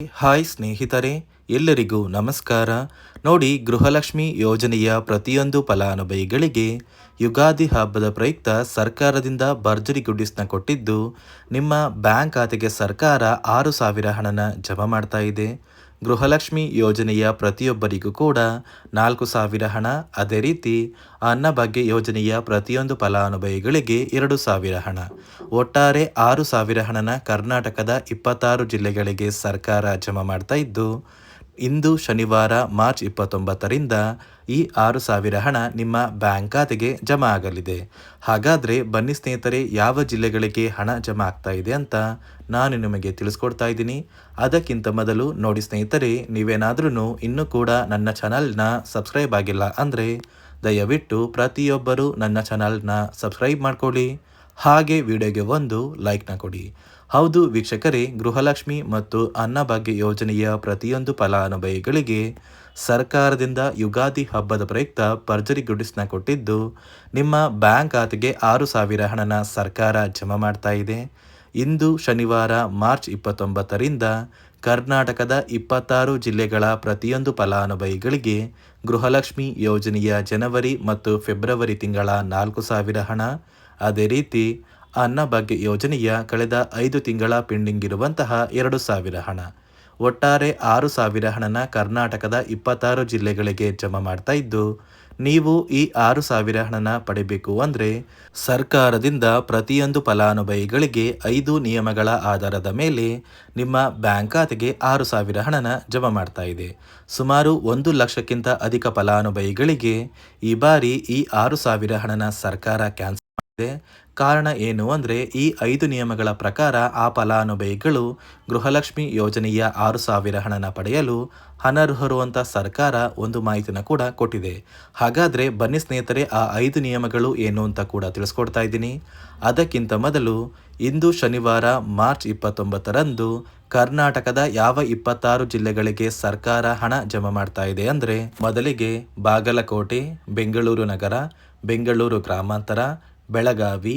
Hi ಸ್ನೇಹಿತರೆ ಎಲ್ಲರಿಗೂ ನಮಸ್ಕಾರ. ನೋಡಿ, ಗೃಹಲಕ್ಷ್ಮಿ ಯೋಜನೆಯ ಪ್ರತಿಯೊಂದು ಫಲಾನುಭವಿಗಳಿಗೆ ಯುಗಾದಿ ಹಬ್ಬದ ಪ್ರಯುಕ್ತ ಸರ್ಕಾರದಿಂದ ಭರ್ಜರಿ ಗುಡ್ಡಿಸ್ನ ಕೊಟ್ಟಿದ್ದು, ನಿಮ್ಮ ಬ್ಯಾಂಕ್ ಖಾತೆಗೆ ಸರ್ಕಾರ ಆರು ಸಾವಿರ ಹಣನ ಜಮಾ ಮಾಡ್ತಾ ಇದೆ. ಗೃಹಲಕ್ಷ್ಮಿ ಯೋಜನೆಯ ಪ್ರತಿಯೊಬ್ಬರಿಗೂ ಕೂಡ ನಾಲ್ಕು ಸಾವಿರ ಹಣ. ಅದೇ ರೀತಿ, ಅನ್ನಭಾಗ್ಯ ಯೋಜನೆಯ ಪ್ರತಿಯೊಂದು ಫಲಾನುಭವಿಗಳಿಗೆ ಎರಡು ಸಾವಿರ ಹಣ. ಒಟ್ಟಾರೆ ಆರು ಸಾವಿರ ಹಣನ ಕರ್ನಾಟಕದ ಇಪ್ಪತ್ತಾರು ಜಿಲ್ಲೆಗಳಿಗೆ ಸರ್ಕಾರ ಜಮಾ ಮಾಡ್ತಾ ಇದ್ದು ಇಂದು ಶನಿವಾರ, ಮಾರ್ಚ್ ಇಪ್ಪತ್ತೊಂಬತ್ತರಿಂದ ಈ ಆರು ಸಾವಿರ ಹಣ ನಿಮ್ಮ ಬ್ಯಾಂಕ್ ಖಾತೆಗೆ ಜಮಾ ಆಗಲಿದೆ. ಹಾಗಾದರೆ ಬನ್ನಿ ಸ್ನೇಹಿತರೆ, ಯಾವ ಜಿಲ್ಲೆಗಳಿಗೆ ಹಣ ಜಮಾ ಆಗ್ತಾ ಇದೆ ಅಂತ ನಾನು ನಿಮಗೆ ತಿಳಿಸ್ಕೊಡ್ತಾ ಇದ್ದೀನಿ. ಅದಕ್ಕಿಂತ ಮೊದಲು ನೋಡಿ ಸ್ನೇಹಿತರೆ ನೀವೇನಾದ್ರೂ ಇನ್ನೂ ಕೂಡ ನನ್ನ ಚಾನಲ್ನ ಸಬ್ಸ್ಕ್ರೈಬ್ ಆಗಿಲ್ಲ ಅಂದರೆ ದಯವಿಟ್ಟು ಪ್ರತಿಯೊಬ್ಬರು ನನ್ನ ಚಾನಲ್ನ ಸಬ್ಸ್ಕ್ರೈಬ್ ಮಾಡ್ಕೊಳ್ಳಿ. ಹಾಗೆ ವಿಡಿಯೋಗೆ ಒಂದು ಲೈಕ್ನ ಕೊಡಿ. ಹೌದು ವೀಕ್ಷಕರೇ, ಗೃಹಲಕ್ಷ್ಮಿ ಮತ್ತು ಅನ್ನಭಾಗ್ಯ ಯೋಜನೆಯ ಪ್ರತಿಯೊಂದು ಫಲಾನುಭವಿಗಳಿಗೆ ಸರ್ಕಾರದಿಂದ ಯುಗಾದಿ ಹಬ್ಬದ ಪ್ರಯುಕ್ತ ಭರ್ಜರಿ ಗುಡಿಸ್ನ ಕೊಟ್ಟಿದ್ದು, ನಿಮ್ಮ ಬ್ಯಾಂಕ್ ಖಾತೆಗೆ ಆರು ಸಾವಿರ ಹಣನ ಸರ್ಕಾರ ಜಮಾ ಮಾಡ್ತಾ ಇದೆ. ಇಂದು ಶನಿವಾರ, ಮಾರ್ಚ್ ಇಪ್ಪತ್ತೊಂಬತ್ತರಿಂದ ಕರ್ನಾಟಕದ ಇಪ್ಪತ್ತಾರು ಜಿಲ್ಲೆಗಳ ಪ್ರತಿಯೊಂದು ಫಲಾನುಭವಿಗಳಿಗೆ ಗೃಹಲಕ್ಷ್ಮಿ ಯೋಜನೆಯ ಜನವರಿ ಮತ್ತು ಫೆಬ್ರವರಿ ತಿಂಗಳ ನಾಲ್ಕು ಸಾವಿರ ಹಣ. ಅದೇ ರೀತಿ ಅನ್ನಭಾಗ್ಯ ಯೋಜನೆಯ ಕಳೆದ ಐದು ತಿಂಗಳ ಪೆಂಡಿಂಗ್ ಇರುವಂತಹ ಎರಡು ಸಾವಿರ ಹಣ. ಒಟ್ಟಾರೆ ಆರು ಸಾವಿರ ಹಣನ ಕರ್ನಾಟಕದ ಇಪ್ಪತ್ತಾರು ಜಿಲ್ಲೆಗಳಿಗೆ ಜಮಾ ಮಾಡ್ತಾ ಇದ್ದು, ನೀವು ಈ ಆರು ಸಾವಿರ ಹಣನ ಪಡಿಬೇಕು ಅಂದರೆ ಸರ್ಕಾರದಿಂದ ಪ್ರತಿಯೊಂದು ಫಲಾನುಭವಿಗಳಿಗೆ ಐದು ನಿಯಮಗಳ ಆಧಾರದ ಮೇಲೆ ನಿಮ್ಮ ಬ್ಯಾಂಕ್ ಖಾತೆಗೆ ಆರು ಸಾವಿರ ಹಣನ ಜಮಾ ಮಾಡ್ತಾ ಇದೆ. ಸುಮಾರು ಒಂದು ಲಕ್ಷಕ್ಕಿಂತ ಅಧಿಕ ಫಲಾನುಭವಿಗಳಿಗೆ ಈ ಬಾರಿ ಈ ಆರು ಸಾವಿರ ಹಣನ ಸರ್ಕಾರ ಕ್ಯಾನ್ಸಲ್ ಮಾಡಿದೆ. ಕಾರಣ ಏನು ಅಂದರೆ ಈ ಐದು ನಿಯಮಗಳ ಪ್ರಕಾರ ಆ ಫಲಾನುಭವಿಗಳು ಗೃಹಲಕ್ಷ್ಮಿ ಯೋಜನೆಯ ಆರು ಸಾವಿರ ಹಣನ ಪಡೆಯಲು ಅನರ್ಹರು ಅಂತ ಸರ್ಕಾರ ಒಂದು ಮಾಹಿತಿನ ಕೂಡ ಕೊಟ್ಟಿದೆ. ಹಾಗಾದರೆ ಬನ್ನಿ ಸ್ನೇಹಿತರೆ, ಆ ಐದು ನಿಯಮಗಳು ಏನು ಅಂತ ಕೂಡ ತಿಳಿಸ್ಕೊಡ್ತಾ ಇದ್ದೀನಿ. ಅದಕ್ಕಿಂತ ಮೊದಲು ಇಂದು ಶನಿವಾರ ಮಾರ್ಚ್ ಇಪ್ಪತ್ತೊಂಬತ್ತರಂದು ಕರ್ನಾಟಕದ ಯಾವ ಇಪ್ಪತ್ತಾರು ಜಿಲ್ಲೆಗಳಿಗೆ ಸರ್ಕಾರ ಹಣ ಜಮಾ ಮಾಡ್ತಾ ಇದೆ ಅಂದರೆ ಮೊದಲಿಗೆ ಬಾಗಲಕೋಟೆ, ಬೆಂಗಳೂರು ನಗರ, ಬೆಂಗಳೂರು ಗ್ರಾಮಾಂತರ, ಬೆಳಗಾವಿ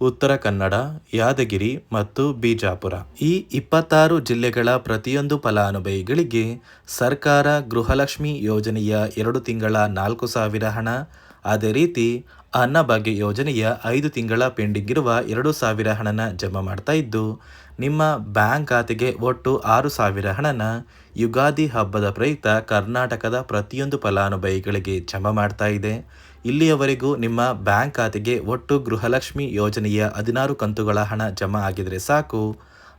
ಉತ್ತರ ಕನ್ನಡ, ಯಾದಗಿರಿ ಮತ್ತು ಬಿಜಾಪುರ. ಈ ಇಪ್ಪತ್ತಾರು ಜಿಲ್ಲೆಗಳ ಪ್ರತಿಯೊಂದು ಫಲಾನುಭವಿಗಳಿಗೆ ಸರ್ಕಾರ ಗೃಹಲಕ್ಷ್ಮಿ ಯೋಜನೆಯ ಎರಡು ತಿಂಗಳ ನಾಲ್ಕು ಸಾವಿರ ಹಣ, ಅದೇ ರೀತಿ ಅನ್ನಭಾಗ್ಯ ಯೋಜನೆಯ ಐದು ತಿಂಗಳ ಪೆಂಡಿಂಗ್ ಇರುವ ಎರಡು ಸಾವಿರ ಹಣನ ಜಮಾ ಮಾಡ್ತಾ ಇದ್ದು, ನಿಮ್ಮ ಬ್ಯಾಂಕ್ ಖಾತೆಗೆ ಒಟ್ಟು ಆರು ಸಾವಿರ ಹಣನ ಯುಗಾದಿ ಹಬ್ಬದ ಪ್ರಯುಕ್ತ ಕರ್ನಾಟಕದ ಪ್ರತಿಯೊಂದು ಫಲಾನುಭವಿಗಳಿಗೆ ಜಮಾ ಮಾಡ್ತಾ ಇದೆ. ಇಲ್ಲಿಯವರೆಗೂ ನಿಮ್ಮ ಬ್ಯಾಂಕ್ ಖಾತೆಗೆ ಒಟ್ಟು ಗೃಹಲಕ್ಷ್ಮಿ ಯೋಜನೆಯ ಹದಿನಾರು ಕಂತುಗಳ ಹಣ ಜಮಾ ಆಗಿದರೆ ಸಾಕು.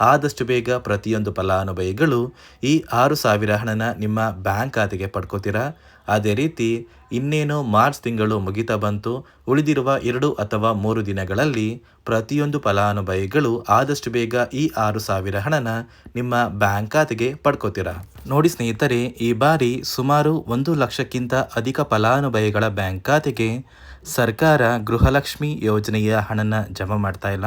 ಆದಷ್ಟು ಬೇಗ ಪ್ರತಿಯೊಂದು ಫಲಾನುಭವಿಗಳು ಈ ಆರು ಸಾವಿರ ಹಣನ ನಿಮ್ಮ ಬ್ಯಾಂಕ್ ಖಾತೆಗೆ ಪಡ್ಕೋತೀರಾ? ಅದೇ ರೀತಿ ಇನ್ನೇನು ಮಾರ್ಚ್ ತಿಂಗಳು ಮುಗಿತಾ ಬಂತು, ಉಳಿದಿರುವ ಎರಡು ಅಥವಾ ಮೂರು ದಿನಗಳಲ್ಲಿ ಪ್ರತಿಯೊಂದು ಫಲಾನುಭವಿಗಳು ಆದಷ್ಟು ಬೇಗ ಈ ಆರು ಸಾವಿರ ಹಣನ ನಿಮ್ಮ ಬ್ಯಾಂಕ್ ಖಾತೆಗೆ ಪಡ್ಕೋತೀರಾ? ನೋಡಿ ಸ್ನೇಹಿತರೆ, ಈ ಬಾರಿ ಸುಮಾರು ಒಂದು ಲಕ್ಷಕ್ಕಿಂತ ಅಧಿಕ ಫಲಾನುಭವಿಗಳ ಬ್ಯಾಂಕ್ ಖಾತೆಗೆ ಸರ್ಕಾರ ಗೃಹಲಕ್ಷ್ಮಿ ಯೋಜನೆಯ ಹಣನ ಜಮಾ ಮಾಡ್ತಾ ಇಲ್ಲ.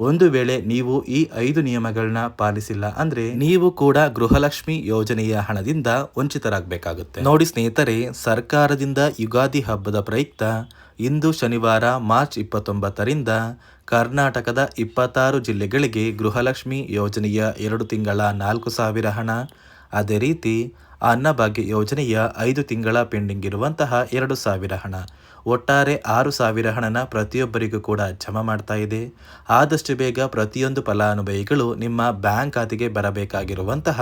ಒಂದು ವೇಳೆ ನೀವು ಈ ಐದು ನಿಯಮಗಳನ್ನ ಪಾಲಿಸಿಲ್ಲ ಅಂದ್ರೆ ನೀವು ಕೂಡ ಗೃಹಲಕ್ಷ್ಮಿ ಯೋಜನೆಯ ಹಣದಿಂದ ವಂಚಿತರಾಗಬೇಕಾಗುತ್ತೆ. ನೋಡಿ ಸ್ನೇಹಿತರೆ, ಸರ್ಕಾರದಿಂದ ಯುಗಾದಿ ಹಬ್ಬದ ಪ್ರಯುಕ್ತ ಇಂದು ಶನಿವಾರ ಮಾರ್ಚ್ ಇಪ್ಪತ್ತೊಂಬತ್ತರಿಂದ ಕರ್ನಾಟಕದ ಇಪ್ಪತ್ತಾರು ಜಿಲ್ಲೆಗಳಿಗೆ ಗೃಹಲಕ್ಷ್ಮಿ ಯೋಜನೆಯ ಎರಡು ತಿಂಗಳ ನಾಲ್ಕು ಸಾವಿರ ಹಣ, ಅದೇ ರೀತಿ ಅನ್ನಭಾಗ್ಯ ಯೋಜನೆಯ ಐದು ತಿಂಗಳ ಪೆಂಡಿಂಗ್ ಇರುವಂತಹ ಎರಡು ಸಾವಿರ ಹಣ. ಒಟ್ಟಾರೆ ಆರು ಸಾವಿರ ಹಣನ ಪ್ರತಿಯೊಬ್ಬರಿಗೂ ಕೂಡ ಜಮಾ ಮಾಡ್ತಾ ಇದೆ. ಆದಷ್ಟು ಬೇಗ ಪ್ರತಿಯೊಂದು ಫಲಾನುಭವಿಗಳು ನಿಮ್ಮ ಬ್ಯಾಂಕ್ ಖಾತೆಗೆ ಬರಬೇಕಾಗಿರುವಂತಹ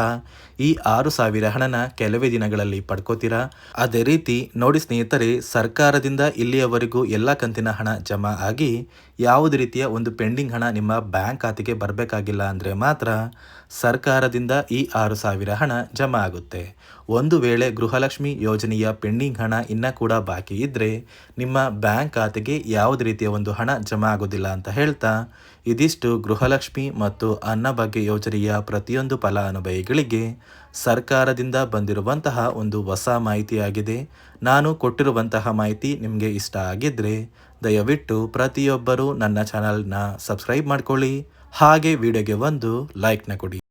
ಈ ಆರು ಸಾವಿರ ಹಣನ ಕೆಲವೇ ದಿನಗಳಲ್ಲಿ ಪಡ್ಕೋತೀರಾ? ಅದೇ ರೀತಿ ನೋಡಿ ಸ್ನೇಹಿತರೆ, ಸರ್ಕಾರದಿಂದ ಇಲ್ಲಿಯವರೆಗೂ ಎಲ್ಲ ಕಂತಿನ ಹಣ ಜಮಾ ಆಗಿ ಯಾವುದೇ ರೀತಿಯ ಒಂದು ಪೆಂಡಿಂಗ್ ಹಣ ನಿಮ್ಮ ಬ್ಯಾಂಕ್ ಖಾತೆಗೆ ಬರಬೇಕಾಗಿಲ್ಲ ಅಂದರೆ ಮಾತ್ರ ಸರ್ಕಾರದಿಂದ ಈ ಆರು ಸಾವಿರ ಹಣ ಜಮಾ ಆಗುತ್ತೆ. ಒಂದು ವೇಳೆ ಗೃಹಲಕ್ಷ್ಮಿ ಯೋಜನೆಯ ಪೆಂಡಿಂಗ್ ಹಣ ಇನ್ನೂ ಕೂಡ ಬಾಕಿ ಇದ್ದರೆ ನಿಮ್ಮ ಬ್ಯಾಂಕ್ ಖಾತೆಗೆ ಯಾವುದೇ ರೀತಿಯ ಒಂದು ಹಣ ಜಮಾ ಆಗೋದಿಲ್ಲ ಅಂತ ಹೇಳ್ತಾ, ಇದಿಷ್ಟು ಗೃಹಲಕ್ಷ್ಮಿ ಮತ್ತು ಅನ್ನಭಾಗ್ಯ ಯೋಜನೆಯ ಪ್ರತಿಯೊಂದು ಫಲಾನುಭವಿಗಳಿಗೆ ಸರ್ಕಾರದಿಂದ ಬಂದಿರುವಂತಹ ಒಂದು ಹೊಸ ಮಾಹಿತಿಯಾಗಿದೆ. ನಾನು ಕೊಟ್ಟಿರುವಂತಹ ಮಾಹಿತಿ ನಿಮಗೆ ಇಷ್ಟ ಆಗಿದ್ದರೆ ದಯವಿಟ್ಟು ಪ್ರತಿಯೊಬ್ಬರೂ ನನ್ನ ಚಾನಲ್ನ ಸಬ್ಸ್ಕ್ರೈಬ್ ಮಾಡ್ಕೊಳ್ಳಿ. ಹಾಗೆ ವಿಡಿಯೋಗೆ ಒಂದು ಲೈಕ್ನ ಕೊಡಿ.